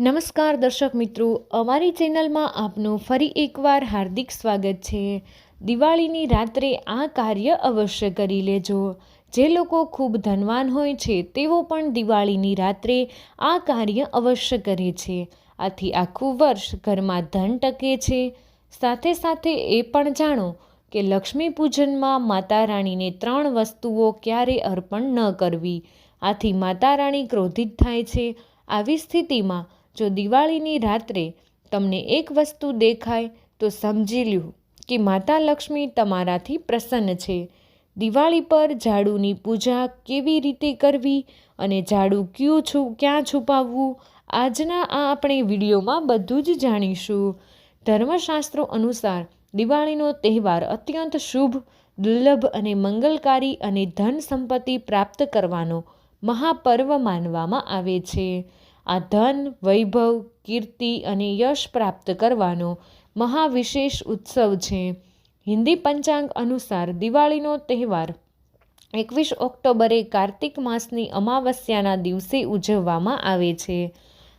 નમસ્કાર દર્શક મિત્રો, અમારી ચેનલમાં આપનું ફરી એકવાર હાર્દિક સ્વાગત છે. દિવાળીની રાત્રે આ કાર્ય અવશ્ય કરી લેજો. જે લોકો ખૂબ ધનવાન હોય છે, તેઓ પણ દિવાળીની રાત્રે આ કાર્ય અવશ્ય કરે છે. આથી આખું વર્ષ ઘરમાં ધન ટકે છે. સાથે સાથે એ પણ જાણો કે લક્ષ્મી પૂજનમાં માતા રાણીને ત્રણ વસ્તુઓ ક્યારે અર્પણ ન કરવી. આથી માતા રાણી ક્રોધિત થાય છે. આવી સ્થિતિમાં જો દિવાળીની રાત્રે તમને એક વસ્તુ દેખાય, તો સમજી લ્યો કે માતા લક્ષ્મી તમારાથી પ્રસન્ન છે. દિવાળી પર ઝાડુની પૂજા કેવી રીતે કરવી અને ઝાડુ ક્યું છું, ક્યાં છુપાવવું, આજના આ આપણે વિડીયોમાં બધું જ જાણીશું. ધર્મશાસ્ત્રો અનુસાર દિવાળીનો તહેવાર અત્યંત શુભ, દુર્લભ અને મંગલકારી અને ધન સંપત્તિ પ્રાપ્ત કરવાનો મહાપર્વ માનવામાં આવે છે. આ ધન, વૈભવ, કીર્તિ અને યશ પ્રાપ્ત કરવાનો મહાવિશેષ ઉત્સવ છે. હિન્દી પંચાંગ અનુસાર દિવાળીનો તહેવાર એકવીસ ઓક્ટોબરે કાર્તિક માસની અમાવસ્યાના દિવસે ઉજવવામાં આવે છે.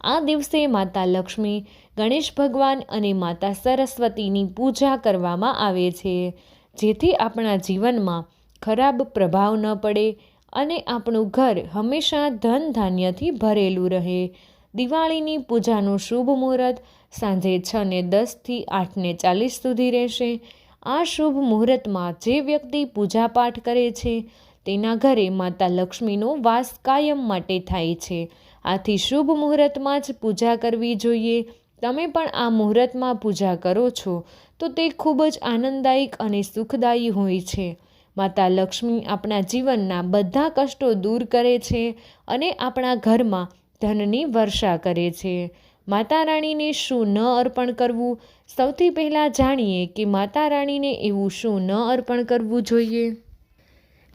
આ દિવસે માતા લક્ષ્મી, ગણેશ ભગવાન અને માતા સરસ્વતીની પૂજા કરવામાં આવે છે. જેથી આપણા જીવનમાં ખરાબ પ્રભાવ ન પડે અને આપણું ઘર હંમેશા ધન ધાન્યથી ભરેલું રહે. દિવાળીની પૂજાનું શુભ મુહૂર્ત સાંજે છ ને દસથી આઠને ચાલીસ સુધી રહેશે. આ શુભ મુહૂર્તમાં જે વ્યક્તિ પૂજાપાઠ કરે છે, તેના ઘરે માતા લક્ષ્મીનો વાસ કાયમ માટે થાય છે. આથી શુભ મુહૂર્તમાં જ પૂજા કરવી જોઈએ. તમે પણ આ મુહૂર્તમાં પૂજા કરો છો, તો તે ખૂબ જ આનંદદાયક અને સુખદાયી હોય છે. માતા લક્ષ્મી આપણા જીવનના બધા કષ્ટો દૂર કરે છે અને આપણા ઘરમાં ધનની વર્ષા કરે છે. માતા રાણીને શું ન અર્પણ કરવું? સૌથી પહેલાં જાણીએ કે માતા રાણીને એવું શું ન અર્પણ કરવું જોઈએ.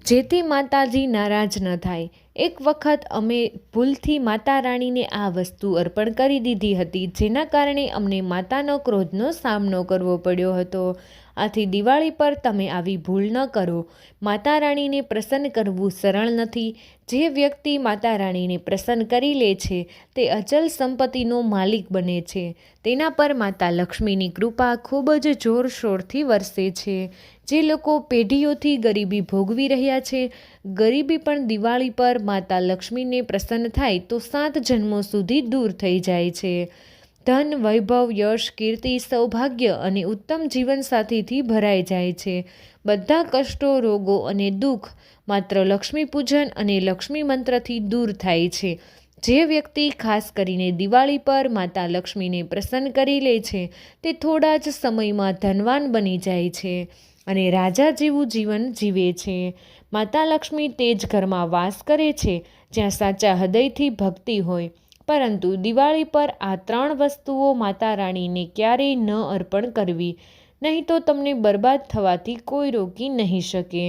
જેથી માતાજી નારાજ ન થાય. એક વખત અમે ભૂલથી માતા રાણીને આ વસ્તુ અર્પણ કરી દીધી હતી, જેના કારણે અમને માતાનો ક્રોધનો સામનો કરવો પડ્યો હતો. આથી દિવાળી પર તમે આવી ભૂલ ન કરો. માતા રાણીને પ્રસન્ન કરવું સરળ નથી. જે વ્યક્તિ માતા રાણીને પ્રસન્ન કરી લે છે, તે અચલ સંપત્તિનો માલિક બને છે. તેના પર માતા લક્ષ્મીની કૃપા ખૂબ જ જોરશોરથી વરસે છે. જે લોકો પેઢીઓથી ગરીબી ભોગવી રહ્યા છે, ગરીબી પણ દિવાળી પર માતા લક્ષ્મીને પ્રસન્ન થાય તો સાત જન્મો સુધી દૂર થઈ જાય છે. ધન વૈભવ, યશ, કીર્તિ, સૌભાગ્ય અને ઉત્તમ જીવનસાથીથી ભરાઈ જાય છે. બધા કષ્ટો, રોગો અને દુઃખ માત્ર લક્ષ્મી પૂજન અને લક્ષ્મી મંત્રથી દૂર થાય છે. જે વ્યક્તિ ખાસ કરીને દિવાળી પર માતા લક્ષ્મીને પ્રસન્ન કરી લે છે, તે થોડા જ સમયમાં ધનવાન બની જાય છે અને રાજા જેવું જીવન જીવે છે. માતા લક્ષ્મી તે જ ઘરમાં વાસ કરે છે, જ્યાં સાચા હૃદયથી ભક્તિ હોય. પરંતુ દિવાળી પર આ ત્રણ વસ્તુઓ માતા રાણીને ક્યારેય ન અર્પણ કરવી, નહીં તો તમને બરબાદ થવાથી કોઈ રોકી નહીં શકે.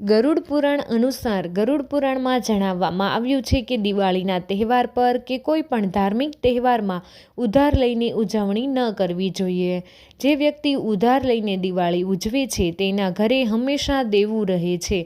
ગરુડ પુરાણ અનુસાર ગરુડ પુરાણમાં જણાવવામાં આવ્યું છે કે દિવાળીના તહેવાર પર કે કોઈ પણ ધાર્મિક તહેવારમાં ઉધાર લઈને ઉજવણી ન કરવી જોઈએ. જે વ્યક્તિ ઉધાર લઈને દિવાળી ઉજવે છે તેના ઘરે હંમેશા દેવું રહે છે.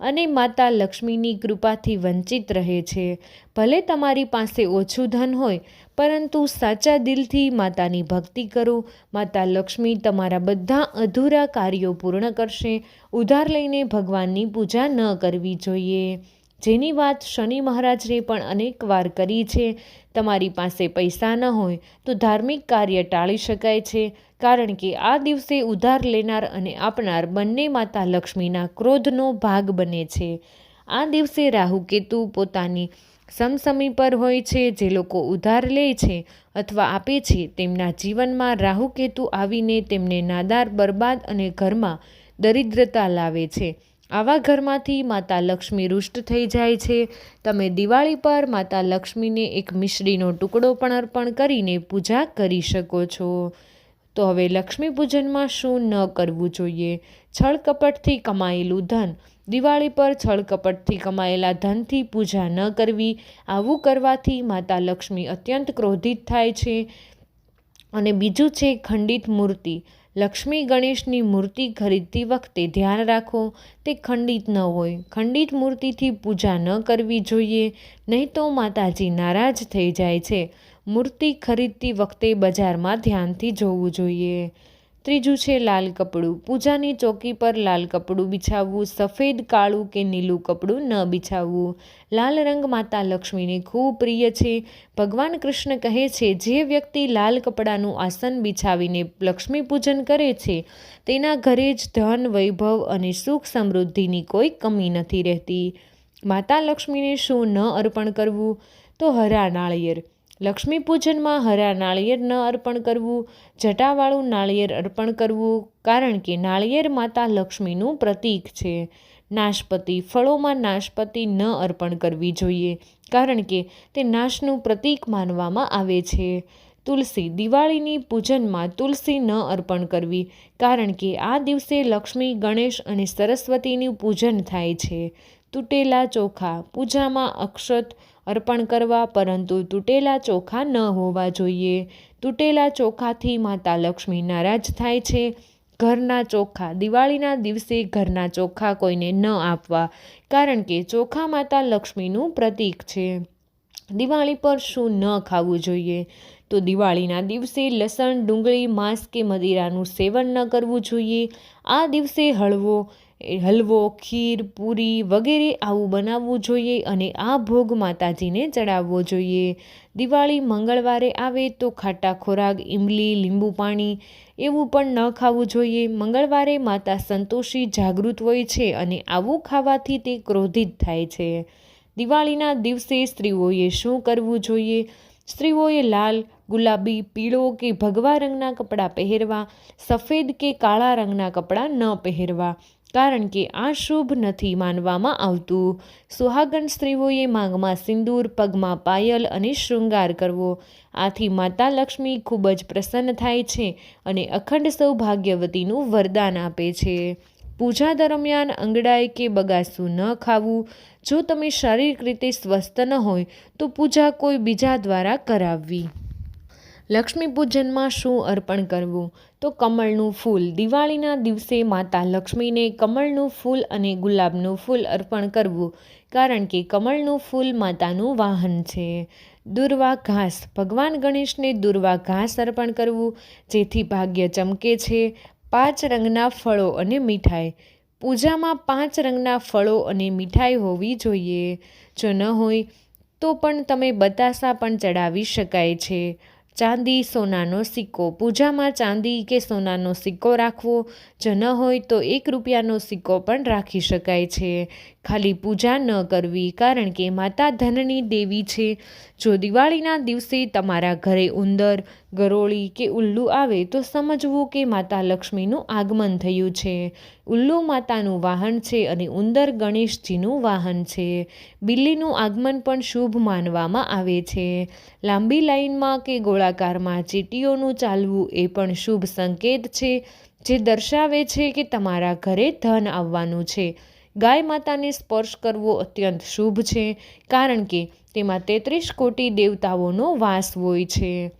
અને માતા લક્ષ્મીની કૃપાથી વંચિત રહે છે. ભલે તમારી પાસે ઓછું ધન હોય, પરંતુ સાચા દિલથી માતાની ભક્તિ કરો. માતા લક્ષ્મી તમારા બધા અધૂરા કાર્યો પૂર્ણ કરશે. ઉધાર લઈને ભગવાનની પૂજા ન કરવી જોઈએ. જેની વાત શનિ મહારાજને પણ અનેકવાર કરી છે, તમારી પાસે પૈસા ન હોય તો ધાર્મિક કાર્ય ટાળી શકાય છે, કારણ કે આ દિવસે ઉધાર લેનાર અને આપનાર બંને માતા લક્ષ્મીના ક્રોધનો ભાગ બને છે. આ દિવસે રાહુ કેતુ પોતાની સમસમી પર હોય છે, જે લોકો ઉધાર લે છે અથવા આપે છે, તેમના જીવનમાં રાહુ કેતુ આવીને તેમને નાદાર, બરબાદ અને ઘરમાં દરિદ્રતા લાવે છે. આવા ઘરમાંથી માતા લક્ષ્મી રુષ્ટ થઈ જાય છે. તમે દિવાળી પર માતા લક્ષ્મીને એક મિશ્રીનો ટુકડો પણ અર્પણ કરીને પૂજા કરી શકો છો. તો હવે લક્ષ્મી પૂજનમાં શું ન કરવું જોઈએ? છળ કપટથી કમાયેલું ધન. દિવાળી પર છળ કપટથી કમાયેલા ધનથી પૂજા ન કરવી. આવું કરવાથી માતા લક્ષ્મી અત્યંત ક્રોધિત થાય છે. અને બીજું છે ખંડિત મૂર્તિ. લક્ષ્મી ગણેશની મૂર્તિ ખરીદતી વખતે ધ્યાન રાખો, તે ખંડિત ન હોય. ખંડિત મૂર્તિથી પૂજા ન કરવી જોઈએ, નહીં તો માતાજી નારાજ થઈ જાય છે. મૂર્તિ ખરીદતી વખતે બજારમાં ધ્યાનથી જોવું જોઈએ. ત્રીજું છે લાલ કપડું. પૂજાની ચોકી પર લાલ કપડું બિછાવવું, સફેદ, કાળું કે નીલું કપડું ન બિછાવવું. લાલ રંગ માતા લક્ષ્મીને ખૂબ પ્રિય છે. ભગવાન કૃષ્ણ કહે છે, જે વ્યક્તિ લાલ કપડાનું આસન બિછાવીને લક્ષ્મી પૂજન કરે છે, તેના ઘરે જ ધન, વૈભવ અને સુખ સમૃદ્ધિની કોઈ કમી નથી રહેતી. માતા લક્ષ્મીને શું ન અર્પણ કરવું? તો હરા નાળિયેર. લક્ષ્મી પૂજનમાં હરા નાળિયેર ન અર્પણ કરવું, જટાવાળું નાળિયેર અર્પણ કરવું, કારણ કે નાળિયેર માતા લક્ષ્મીનું પ્રતીક છે. નાશપતિ ફળોમાં નાશપતિ ન અર્પણ કરવી જોઈએ, કારણ કે તે નાશનું પ્રતીક માનવામાં આવે છે. તુલસી દિવાળીની પૂજનમાં તુલસી ન અર્પણ કરવી, કારણ કે આ દિવસે લક્ષ્મી, ગણેશ અને સરસ્વતીનું પૂજન થાય છે. તૂટેલા ચોખા. પૂજામાં અક્ષત અર્પણ કરવા, પરંતુ તૂટેલા ચોખા ન હોવા જોઈએ. તૂટેલા ચોખાથી માતા લક્ષ્મી નારાજ થાય છે. ઘરના ચોખા. દિવાળીના દિવસે ઘરના ચોખા કોઈને ન આપવા, કારણ કે ચોખા માતા લક્ષ્મીનું પ્રતીક છે. દિવાળી પર શું ન ખાવું જોઈએ? તો દિવાળીના દિવસે લસણ, ડુંગળી, માંસ કે મદિરાનું સેવન ન કરવું જોઈએ. આ દિવસે હળવો હલવો, ખીર, પૂરી વગેરે આવું બનાવવું જોઈએ અને આ ભોગ માતાજીને ચડાવવો જોઈએ. દિવાળી મંગળવારે આવે તો ખાટા ખોરાક ઇમલી લીંબુ પાણી એવું પણ ન ખાવું જોઈએ. મંગળવારે માતા સંતોષી જાગૃત હોય છે અને આવું ખાવાથી તે ક્રોધિત થાય છે. દિવાળીના દિવસે સ્ત્રીઓએ શું કરવું જોઈએ? સ્ત્રીઓએ લાલ, ગુલાબી, પીળો કે ભગવા રંગના કપડાં પહેરવા, સફેદ કે કાળા રંગના કપડાં ન પહેરવા. કારણ કે આ શુભ નથી માનવામાં આવતું. સુહાગન સ્ત્રીઓએ માંગમાં સિંદૂર, પગમાં પાયલ અને શૃંગાર કરવો. આથી માતા લક્ષ્મી ખૂબ જ પ્રસન્ન થાય છે અને અખંડ સૌભાગ્યવતીનું વરદાન આપે છે. પૂજા દરમિયાન અંગડાઈ કે બગાસું ન ખાવું. જો તમે શારીરિક રીતે સ્વસ્થ ન હોય, તો પૂજા કોઈ બીજા દ્વારા કરાવવી. લક્ષ્મી પૂજનમાં શું અર્પણ કરવું? તો કમળનું ફૂલ. દિવાળીના દિવસે માતા લક્ષ્મીને કમળનું ફૂલ અને ગુલાબનું ફૂલ અર્પણ કરવું, કારણ કે કમળનું ફૂલ માતાનું વાહન છે. દુર્વા ઘાસ. ભગવાન ગણેશને દુર્વા ઘાસ અર્પણ કરવું, જેથી ભાગ્ય ચમકે છે. પાંચ રંગના ફળો અને મીઠાઈ. પૂજામાં પાંચ રંગના ફળો અને મીઠાઈ હોવી જોઈએ. જો ન હોય, તો પણ તમે બતાસા પણ ચડાવી શકાય છે. ચાંદી સોનાનો સિક્કો. પૂજામાં ચાંદી કે સોનાનો સિક્કો રાખવો જો ન હોય તો એક રૂપિયાનો સિક્કો પણ રાખી શકાય છે. ખાલી પૂજા ન કરવી, કારણ કે માતા ધનની દેવી છે. જો દિવાળીના દિવસે તમારા ઘરે ઉંદર ગરોળી કે ઉલ્લુ આવે તો સમજવું કે માતા લક્ષ્મીનું આગમન થયું છે. ઉલ્લુ માતાનું વાહન છે અને ઉંદર ગણેશજીનું વાહન છે. બિલ્લીનું આગમન પણ શુભ માનવામાં આવે છે. લાંબી લાઈનમાં કે ગોળાકારમાં ચીટીઓનું ચાલવું એ પણ શુભ સંકેત છે, જે દર્શાવે છે કે તમારા ઘરે ધન આવવાનું છે. ગાય માતાને સ્પર્શ કરવો અત્યંત શુભ છે, કારણ કે તેમાં તેત્રીસ કોટી દેવતાઓનો વાસ હોય છે.